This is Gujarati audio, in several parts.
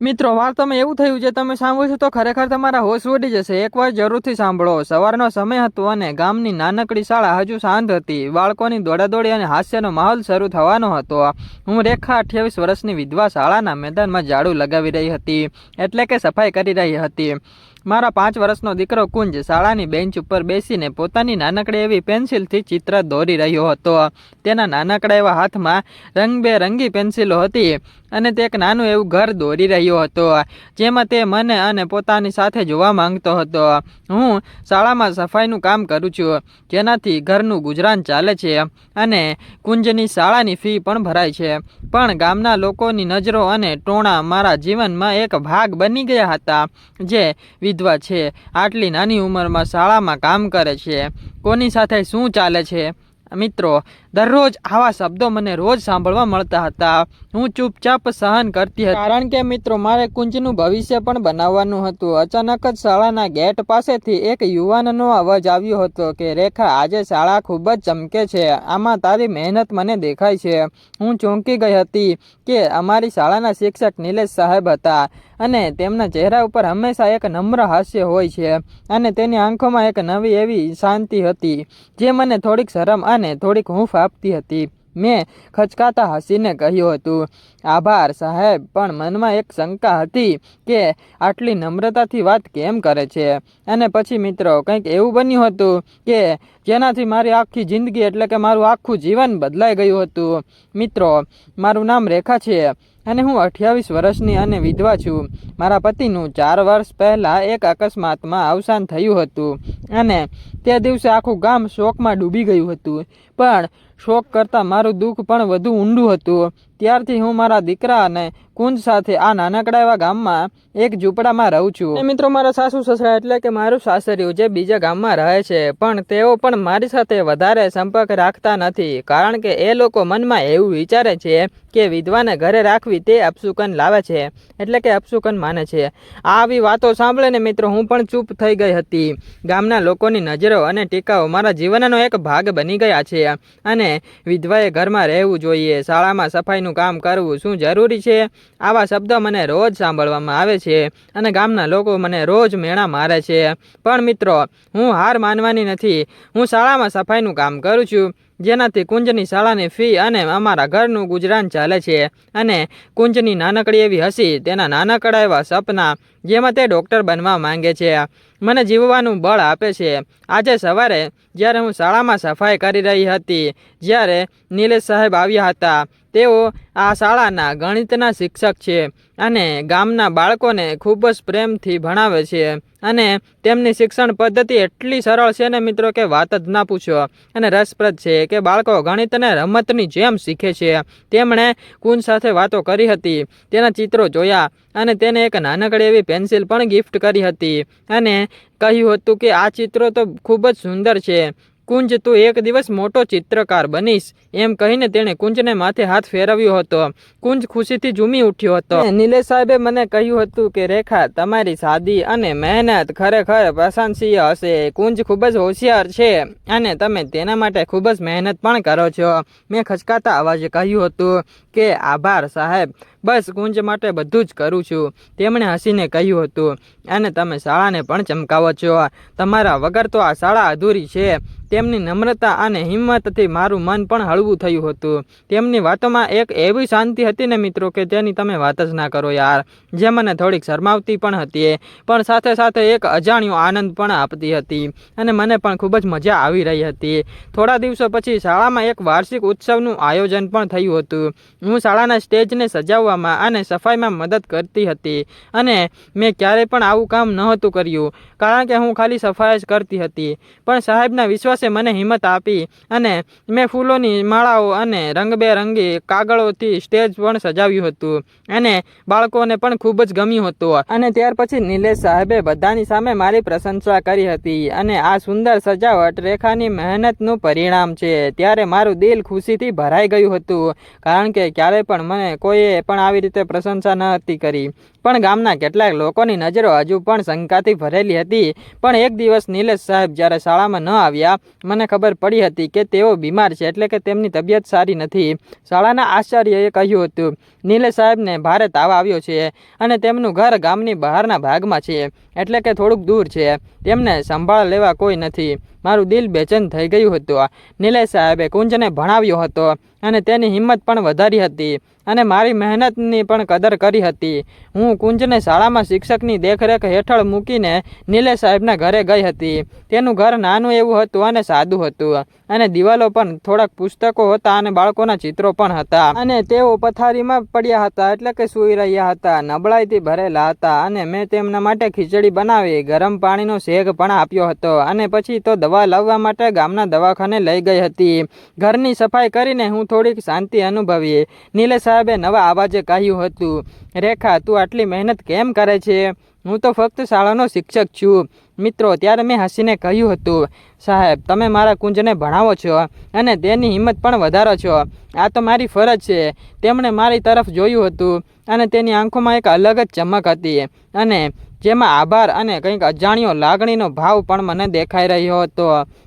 મિત્રો વાર્તામાં એવું થયું જે તમે સાંભળશો તો ખરેખર તમારા હોશ ઉડી જશે. એકવાર જરૂરથી સાંભળો. સવારનો સમય હતો અને ગામની નાનકડી શાળા હજુ શાંત હતી. બાળકોની દોડાદોડી અને હાસ્યનો માહોલ શરૂ થવાનો હતો. હું રેખા અઠ્યાવીસ વર્ષની વિધવા શાળાના મેદાનમાં ઝાડુ લગાવી રહી હતી. એટલે કે સફાઈ કરી રહી હતી. મારા પાંચ વર્ષનો દીકરો કુંજ શાળાની બેન્ચ ઉપર બેસીને પોતાની નાનકડી એવી પેન્સિલથી ચિત્ર દોરી રહ્યો હતો. તેના નાનકડા એવા હાથમાં રંગબેરંગી પેન્સિલો હતી અને તે એક નાનું એવું ઘર દોરી રહ્યો હતો, જેમાં તે મને અને પોતાની સાથે જોવા માંગતો હતો. હું શાળામાં સફાઈનું કામ કરું છું, જેનાથી ઘરનું ગુજરાન ચાલે છે અને કુંજની શાળાની ફી પણ ભરાય છે. પણ ગામના લોકોની નજરો અને ટોણા મારા જીવનમાં એક ભાગ બની ગયા હતા, જે વિધવા છે. આટલી નાની ઉંમરમાં શાળામાં કામ કરે છે. કોની સાથે શું ચાલે છે? મિત્રો, દરરોજ આવા શબ્દો મને રોજ સાંભળવા મળતા હતા. હું ચૂપચાપ સહન કરતી હતી. કારણ કે મિત્રો, મારે કુંજનું ભવિષ્ય પણ બનાવવાનું હતું. અચાનક જ શાળાના ગેટ પાસેથી એક યુવાનનો અવાજ આવ્યો હતો કે, રેખા, આજે શાળા ખૂબ જ ચમકે છે. આમાં તારી મહેનત મને દેખાય છે. હું ચોંકી ગઈ હતી કે, અમારી શાળાના શિક્ષક નિલેશ સાહેબ હતા. અને તેમના ચહેરા ઉપર હંમેશા એક નમ્ર હાસ્ય હોય છે અને તેની આંખોમાં એક નવી એવી શાંતિ હતી જે મને થોડીક શરમ અને થોડીક હૂંફ આપતી હતી. મેં ખચકાતા હસીને કહ્યું હતું, આભાર, સાહેબ, પણ મનમાં એક શંકા હતી કે આટલી નમ્રતાથી વાત કેમ કરે છે? અને પછી મિત્રો, કંઈક એવું બન્યું હતું કે જેનાથી મારી આખી જિંદગી એટલે કે મારું આખું જીવન બદલાઈ ગયું હતું. મિત્રો, મારું નામ રેખા છે અને હું અઠ્યાવીસ વર્ષની અને વિધવા છું. મારા પતિનું ચાર વર્ષ પહેલાં એક અકસ્માતમાં અવસાન થયું હતું અને તે દિવસે આખું ગામ શોકમાં ડૂબી ગયું હતું. પણ શોક કરતાં મારું દુઃખ પણ વધુ ઊંડું હતું. ત્યારથી હું મારા દીકરા અને કુંજ સાથે આ નાનકડા એવા ગામમાં એક ઝૂંપડામાં રહું છું. મિત્રો, મારા સાસુ સસરા એટલે કે મારું સાસરિયું જે બીજા ગામમાં રહે છે, પણ તેઓ પણ મારી સાથે વધારે સંપર્ક રાખતા નથી, કારણ કે એ લોકો મનમાં એવું વિચારે છે કે વિધવાને ઘરે રાખવી તે અપશુકન લાવે છે, એટલે કે અપશુકન માને છે. આવી વાતો સાંભળીને મિત્રો, હું પણ ચૂપ થઈ ગઈ હતી. ગામના લોકોની નજરો અને ટીકાઓ મારા જીવનનો એક ભાગ બની ગયા છે અને વિધવાએ ઘરમાં રહેવું જોઈએ, શાળામાં સફાઈનું કામ કરવું શું જરૂરી છે? આવા શબ્દ મને રોજ સાંભળવામાં આવે છે અને ગામના લોકો મને રોજ મેણા મારે છે. પણ મિત્રો, હું હાર માનવાની નથી. હું શાળામાં સફાઈનું કામ કરું છું. જેનાથી કુંજની શાળાની ફી અને અમારા ઘરનું ગુજરાન ચાલે છે. અને કુંજની નાનકડી એવી હસી તેના નાનકડા એવા સપના જેમાં તે ડૉક્ટર બનવા માંગે છે. મને જીવવાનું બળ આપે છે. આજે સવારે જ્યારે હું શાળામાં સફાઈ કરી રહી હતી, જ્યારે નિલેશ સાહેબ આવ્યા હતા તેઓ આ શાળાના ગણિતના શિક્ષક છે અને ગામના બાળકોને ખૂબ જ પ્રેમથી ભણાવે છે અને તેમની શિક્ષણ પદ્ધતિ એટલી સરળ છે ને મિત્રો કે વાત જ ના પૂછો. અને રસપ્રદ છે કે બાળકો ગણિતને રમતની જેમ શીખે છે. તેમણે કુંજ સાથે વાતો કરી હતી, તેના ચિત્રો જોયા અને તેને એક નાનકડી એવી પેન્સિલ પણ ગિફ્ટ કરી હતી અને કહ્યું હતું કે આ ચિત્રો તો ખૂબ જ સુંદર છે. કુંજ તું એક દિવસ મોટો ચિત્રકાર બનીશ. એમ કહીને તેણે કુંજને માથે હાથ ફેરવ્યો હતો. કુંજ ખુશીથી ઝૂમી ઉઠ્યો હતો. નિલેશ સાહેબે મને કહ્યું હતું કે, રેખા, તમારી સાદી અને મહેનત ખરેખર પ્રશંસીય હશે. કુંજ ખૂબ જ હોશિયાર છે અને તમે તેના માટે ખૂબ જ મહેનત પણ કરો છો. મેં ખચકાતા અવાજે કહ્યું હતું કે, આભાર, સાહેબ. બસ, કુંજ માટે બધું જ કરું છું. તેમણે હસીને કહ્યું હતું, અને તમે શાળાને પણ ચમકાવો છો. તમારા વગર તો આ શાળા અધૂરી છે. તેમની નમ્રતા અને હિંમતથી મારું મન પણ હળવું થયું હતું. તેમની વાતોમાં એક એવી શાંતિ હતી ને મિત્રો કે તેની તમે વાત જ ના કરો યાર. જે મને થોડીક શરમાવતી પણ હતી, પણ સાથે સાથે એક અજાણ્યો આનંદ પણ આપતી હતી અને મને પણ ખૂબ જ મજા આવી રહી હતી. થોડા દિવસો પછી શાળામાં એક વાર્ષિક ઉત્સવનું આયોજન પણ થયું હતું. હું શાળાના સ્ટેજને સજાવવામાં અને સફાઈમાં મદદ કરતી હતી અને મેં ક્યારેય પણ આવું કામ નહોતું કર્યું, કારણ કે હું ખાલી સફાઈ જ કરતી હતી. પણ સાહેબના વિશ્વાસે મને હિંમત આપી અને મેં ફૂલોની માળાઓ અને રંગબેરંગી કાગળોથી સ્ટેજ પણ સજાવ્યું હતું અને બાળકોને પણ ખૂબ જ ગમ્યું હતું. અને ત્યાર પછી નિલેશ સાહેબે બધાની સામે મારી પ્રશંસા કરી હતી અને આ સુંદર સજાવટ રેખાની મહેનતનું પરિણામ છે. ત્યારે મારું દિલ ખુશીથી ભરાઈ ગયું હતું, કારણ કે ક્યારેય પણ મને કોઈએ પણ આવી રીતે પ્રશંસા ન હતી કરી. પણ ગામના કેટલાક લોકોની નજરો હજુ પણ શંકાથી ભરેલી હતી. પણ એક દિવસ નિલેશ સાહેબ જ્યારે શાળામાં ન આવ્યા, મને ખબર પડી હતી કે તેઓ બીમાર છે એટલે કે તેમની તબિયત સારી નથી. શાળાના આચાર્યએ કહ્યું હતું નીલેશ સાહેબને ભારે તાવ આવ્યો છે અને તેમનું ઘર ગામની બહારના ભાગમાં છે, એટલે કે થોડુંક દૂર છે. તેમને સંભાળ લેવા કોઈ નથી. મારું દિલ બેચેન થઈ ગયું હતું. નિલેશ સાહેબે કુંજને ભણાવ્યો હતો અને તેની હિંમત પણ વધારી હતી અને મારી મહેનતની પણ કદર કરી હતી. હું કુંજને શાળામાં શિક્ષકની દેખરેખ હેઠળ મૂકીને નિલેશ સાહેબના ઘરે ગઈ હતી. તેનું ઘર નાનું એવું હતું અને સાદું હતું અને દિવાલો પણ થોડાક પુસ્તકો હતા અને બાળકોના ચિત્રો પણ હતા. અને તેઓ પથારીમાં પડ્યા હતા એટલે કે સૂઈ રહ્યા હતા, નબળાઈથી ભરેલા હતા અને મેં તેમના માટે ખીચડી બનાવી, ગરમ પાણીનો શેક પણ આપ્યો હતો અને પછી તો દવા લાવવા માટે ગામના દવાખાને લઈ ગઈ હતી. ઘરની સફાઈ કરીને હું થોડીક શાંતિ અનુભવી. નીલે સાહેબે નવા અવાજે કહ્યું હતું, રેખા, તું આટલી મહેનત કેમ કરે છે? હું તો ફક્ત શાળાનો શિક્ષક છું. મિત્રો, ત્યારે મેં હસીને કહ્યું હતું, સાહેબ, તમે મારા કુંજને ભણાવો છો અને તેની હિંમત પણ વધારો છો. આ તો મારી ફરજ છે. તેમણે મારી તરફ જોયું હતું અને તેની આંખોમાં એક અલગ જ ચમક હતી અને જેમાં આભાર અને કંઈક અજાણ્યો લાગણીનો ભાવ પણ મને દેખાઈ રહ્યો હતો.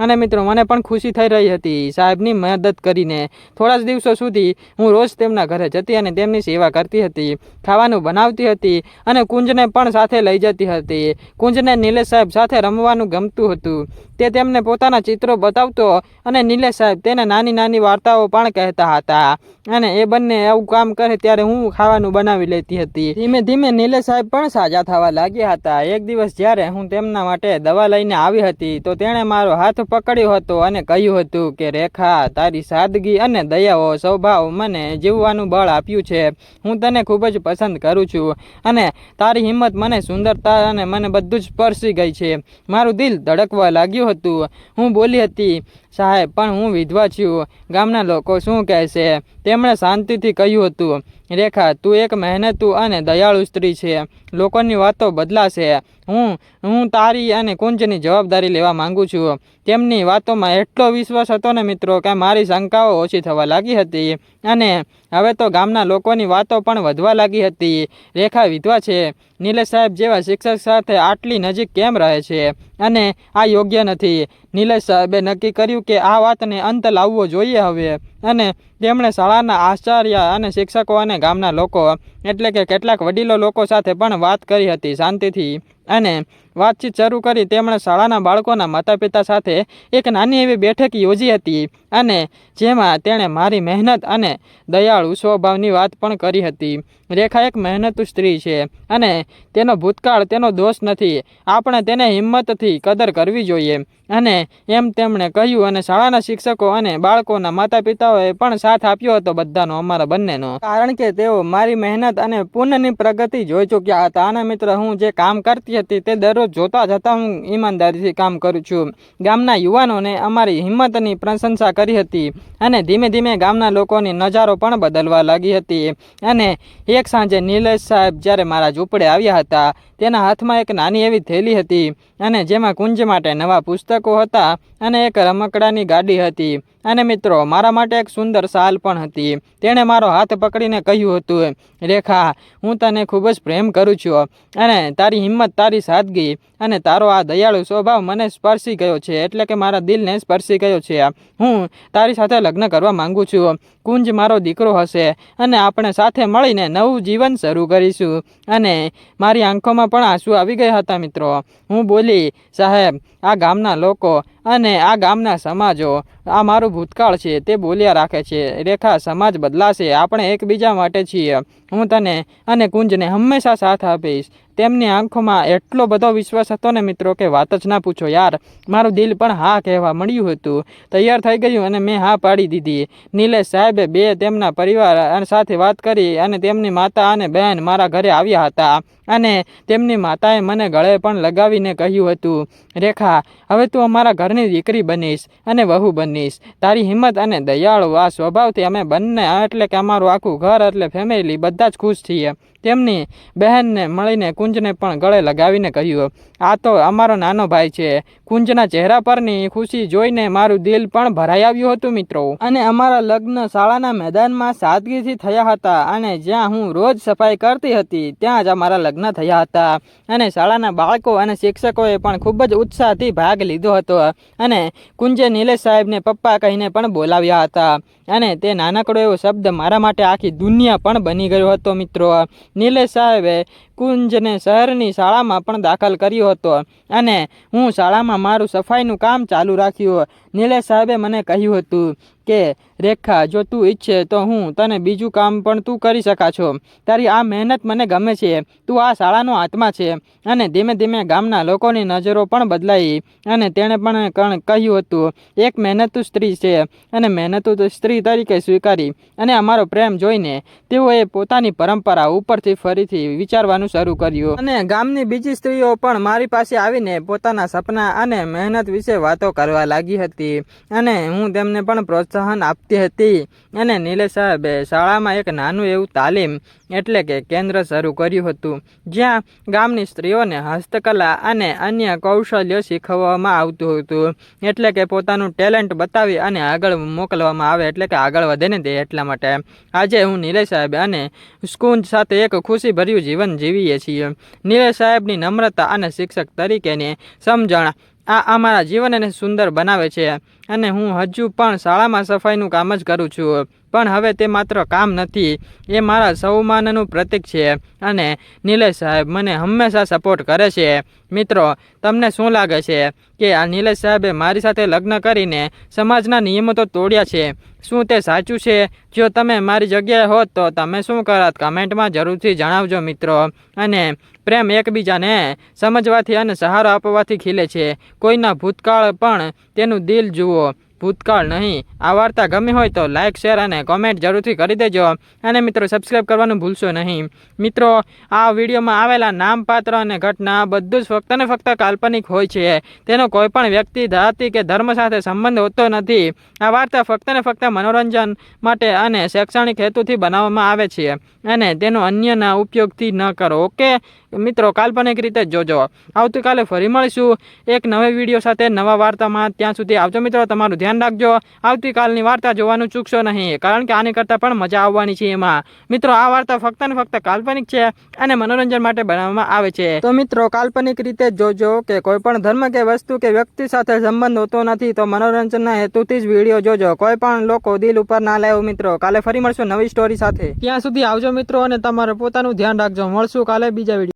અને મિત્રો, મને પણ ખુશી થઈ રહી હતી. સાહેબની મદદ કરીને થોડા જ દિવસો સુધી હું રોજ તેમના ઘરે જતી અને તેમની સેવા કરતી હતી. ખાવાનું બનાવતી હતી અને કુંજને પણ સાથે લઈ જતી હતી. કુંજને નિલેશ સાહેબ સાથે રમવાનું ગમતું હતું. તે તેમને પોતાના ચિત્રો બતાવતો અને નિલેશ સાહેબ તેને નાની નાની વાર્તાઓ પણ કહેતા હતા. અને એ બંને આવું કામ કરે ત્યારે હું ખાવાનું બનાવી લેતી હતી. ધીમે ધીમે નિલેશ સાહેબ પણ સાજા થવા લાગ્યા હતા. એક દિવસ જ્યારે હું તેમના માટે દવા લઈને આવી હતી, તો તેણે મારો હાથ પકડ્યો હતો અને કહ્યું હતું કે, રેખા, તારી સાદગી અને દયાઓ સ્વભાવ મને જીવવાનું બળ આપ્યું છે. હું તને ખૂબ જ પસંદ કરું છું અને તારી હિંમત મને સુંદરતા અને મને બધું જ સ્પર્શી ગઈ છે. મારું દિલ ધડકવા લાગ્યું હતું. હું બોલી હતી સાહેબ, પણ હું વિધવા છું. ગામના લોકો શું કહેશે તેમણે શાંતિથી કહ્યું હતું, રેખા, તું એક મહેનતુ અને દયાળુ સ્ત્રી છે. લોકોની વાતો બદલાશે. હું હું તારી અને કુંજની જવાબદારી લેવા માંગુ છું. તેમની વાતોમાં એટલો વિશ્વાસ હતો ને મિત્રો કે મારી શંકાઓ ઓછી થવા લાગી હતી. અને હવે તો ગામના લોકોની વાતો પણ વધવા લાગી હતી. રેખા વિધવા છે. નિલેશ સાહેબ જેવા શિક્ષક સાથે આટલી નજીક કેમ રહે છે? અને આ યોગ્ય નથી. નિલેશ સાહેબે નક્કી કર્યું કે આ વાતને અંત લાવવો જોઈએ હવે. અને તેમણે શાળાના આચાર્ય અને શિક્ષકો અને ગામના લોકો, એટલે કે કેટલાક વડીલો લોકો સાથે પણ વાત કરી હતી શાંતિથી અને વાતચીત શરૂ કરી તેમણે શાળાના બાળકોના માતા પિતા સાથે એક નાની એવી બેઠક યોજી હતી અને જેમાં તેણે મારી મહેનત અને દયાળુ સ્વભાવની વાત પણ કરી હતી. રેખા એક મહેનતુ સ્ત્રી છે અને તેનો ભૂતકાળ, તેનો દોષ નથી. આપણે તેને હિંમતથી કદર કરવી જોઈએ. અને એમ તેમણે કહ્યું અને શાળાના શિક્ષકો અને બાળકોના માતા પિતાઓએ પણ સાથ આપ્યો હતો બધાનો, અમારા બંનેનો. કારણ કે તેઓ મારી મહેનત અને પુણ્યની પ્રગતિ જોઈ ચૂક્યા હતા. અને મિત્ર, હું જે કામ કરતી હતી તે દરરોજ જોતા જતા હું ઈમાનદારીથી કામ કરું છું. ગામના યુવાનોને અમારી હિંમતની પ્રશંસા કરી હતી અને ધીમે ધીમે ગામના લોકોની નજારો પણ બદલવા લાગી હતી. અને એક સાંજે નિલેશ સાહેબ જ્યારે મારા ઝૂંપડે આવ્યા હતા, તેના હાથમાં એક નાની એવી થેલી હતી અને જેમાં કુંજ માટે નવા પુસ્તકો હતા અને એક રમકડાની ગાડી હતી. અને મિત્રો, મારા માટે એક સુંદર શાલ પણ હતી. તેણે મારો હાથ પકડીને કહ્યું હતું, રેખા, હું તને ખૂબ જ પ્રેમ કરું છું અને તારી હિંમત, તારી સાદગી અને તારો આ દયાળુ સ્વભાવ મને સ્પર્શી ગયો છે, એટલે કે મારા દિલને સ્પર્શી ગયો છે. હું તારી સાથે લગ્ન કરવા માંગુ છું. કુંજ મારો દીકરો હશે અને આપણે સાથે મળીને નવું જીવન શરૂ કરીશું. અને મારી આંખોમાં પણ આંસુ આવી ગયા હતા, મિત્રો. હું બોલી, સાહેબ, આ ગામના લોકો અને આ ગામના સમાજો, આ મારું ભૂતકાળ છે, તે બોલ્યા રાખે છે, રેખા, સમાજ બદલાશે, આપણે એકબીજા માટે છીએ, હું તને અને કુંજને હંમેશા સાથ આપીશ. તેમની આંખોમાં એટલો બધો વિશ્વાસ હતો ને મિત્રો કે વાત જ ના પૂછો, યાર, મારું દિલ પણ હા કહેવા મળ્યું હતું. તૈયાર થઈ ગયું અને મેં હા પાડી દીધી. નિલેશ સાહેબે બે તેમના પરિવાર સાથે વાત કરી અને તેમની માતા અને બહેન મારા ઘરે આવ્યા હતા અને તેમની માતાએ મને ગળે પણ લગાવીને કહ્યું હતું, રેખા, હવે તું અમારા ઘરની દીકરી બનીશ અને વહુ બનીશ. તારી હિંમત અને દયાળુ, આ સ્વભાવથી અમે બંને એટલે કે અમારું આખું ઘર એટલે ફેમિલી બધા જ ખુશ છીએ. તેમની બહેનને મળીને કુંજને પણ ગળે લગાવીને કહ્યું, આ તો અમારો નાનો ભાઈ છે. કુંજના ચહેરા પરની ખુશી જોઈને મારું દિલ પણ ભરાઈ આવ્યું હતું મિત્રો. અને અમારા લગ્ન શાળાના મેદાનમાં સાદગીથી થયા હતા અને જ્યાં હું રોજ સફાઈ કરતી હતી, ત્યાં જ અમારા લગ્ન થયા હતા. અને શાળાના બાળકો અને શિક્ષકોએ પણ ખૂબ જ ઉત્સાહથી ભાગ લીધો હતો. અને કુંજે નિલેશ સાહેબને પપ્પા કહીને પણ બોલાવ્યા હતા. અને તે નાનકડો એવો શબ્દ મારા માટે આખી દુનિયા પણ બની ગયો હતો મિત્રો. નિલેશ સાહેબે કુંજને શહેરની શાળામાં પણ દાખલ કર્યો હતો અને હું શાળામાં મારું સફાઈનું કામ ચાલુ રાખ્યું. નિલેશ સાહેબે મને કહ્યું હતું કે, રેખા, જો તું ઈચ્છે તો હું તને બીજું કામ પણ તું કરી શકા છો. તારી આ મહેનત મને ગમે છે. તું આ શાળાનો આત્મા છે. અને ધીમે ધીમે ગામના લોકોની નજરો પણ બદલાઈ અને તેણે પણ કહ્યું હતું, એક મહેનતુ સ્ત્રી છે. અને મહેનતુ સ્ત્રી તરીકે સ્વીકારી અને અમારો પ્રેમ જોઈને તેઓએ પોતાની પરંપરા ઉપરથી ફરીથી વિચારવાનું શરૂ કર્યું. અને ગામની બીજી સ્ત્રીઓ પણ મારી પાસે આવીને પોતાના સપના અને મહેનત વિશે વાતો કરવા લાગી હતી અને હું તેમને પણ પ્રોત્સાહન આપતી હતી અને નિલેશ સાહેબે શાળામાં એક નાનું એવું તાલીમ એટલે કે કેન્દ્ર શરૂ કર્યું હતું, જ્યાં ગામની સ્ત્રીઓને હસ્તકલા અને અન્ય કૌશલ્ય શીખવવામાં આવતું હતું. એટલે કે પોતાનું ટેલેન્ટ બતાવી અને આગળ મોકલવામાં આવે એટલે કે આગળ વધે ને તે એટલા માટે. આજે હું નિલેશ સાહેબ અને સ્કૂન સાથે એક ખુશીભર્યું જીવન જીવીએ છીએ. નીલેશ સાહેબની નમ્રતા અને શિક્ષક તરીકેની સમજણ આ અમારા જીવનને સુંદર બનાવે છે અને હું હજુ પણ શાળામાં સફાઈનું કામ જ કરું છું. પણ હવે તે માત્ર કામ નથી. એ મારા સૌમાનનું પ્રતીક છે અને નિલેશ સાહેબ મને હંમેશા સપોર્ટ કરે છે. મિત્રો, તમને શું લાગે છે કે આ નિલેશ સાહેબે મારી સાથે લગ્ન કરીને સમાજના નિયમો તો તોડ્યા છે? શું તે સાચું છે? જો તમે મારી જગ્યાએ હોત તો તમે શું કરત? કમેન્ટમાં જરૂરથી જણાવજો મિત્રો. અને પ્રેમ એકબીજાને સમજવાથી અને સહારો આપવાથી ખીલે છે. કોઈના ભૂતકાળ પણ તેનું દિલ જુઓ. ભૂતકાળ નહીં. આ વાર્તા ગમી હોય તો લાઇક શેર અને કોમેન્ટ જરૂરથી કરી દેજો. અને મિત્રો સબસ્ક્રાઈબ કરવાનું ભૂલશો નહીં. મિત્રો, આ વિડીયોમાં આવેલા નામ પાત્ર અને ઘટના બધું જ ફક્ત ને ફક્ત કાલ્પનિક હોય છે. તેનો કોઈ પણ વ્યક્તિ, જાતિ કે ધર્મ સાથે સંબંધ હોતો નથી. આ વાર્તા ફક્ત ને ફક્ત મનોરંજન માટે અને શૈક્ષણિક હેતુથી બનાવવામાં આવે છે. અને તેનો અન્યના ઉપયોગથી ન કરો, ઓકે? મિત્રો, કાલ્પનિક રીતે જોજો. આવતીકાલે ફરી મળીશું. એક નવી વીડિયો સાથે નવા વાર્તામાં. ત્યાં સુધી આવજો મિત્રો, તમારું ધ્યાન રાખજો. આવતીકાલની વાર્તા જોવાનું ચૂકશો નહીં કારણ કે આની કરતાં પણ મજા આવવાની છે એમાં. મિત્રો આ વાર્તા ફક્ત ને ફક્ત કાલ્પનિક છે અને મનોરંજન માટે બનાવવામાં આવે છે. તો મિત્રો કાલ્પનિક રીતે જોજો કે કોઈ પણ ધર્મ કે વસ્તુ કે વ્યક્તિ સાથે સંબંધ હોતો નથી તો મનોરંજનના હેતુથી જ વીડિયો જોજો. કોઈ પણ લોકો દિલ ઉપર ના લેવું મિત્રો. કાલે ફરી મળશું નવી સ્ટોરી સાથે. ત્યાં સુધી આવજો મિત્રો અને તમારું પોતાનું ધ્યાન રાખજો. મળશું કાલે બીજા વીડિયો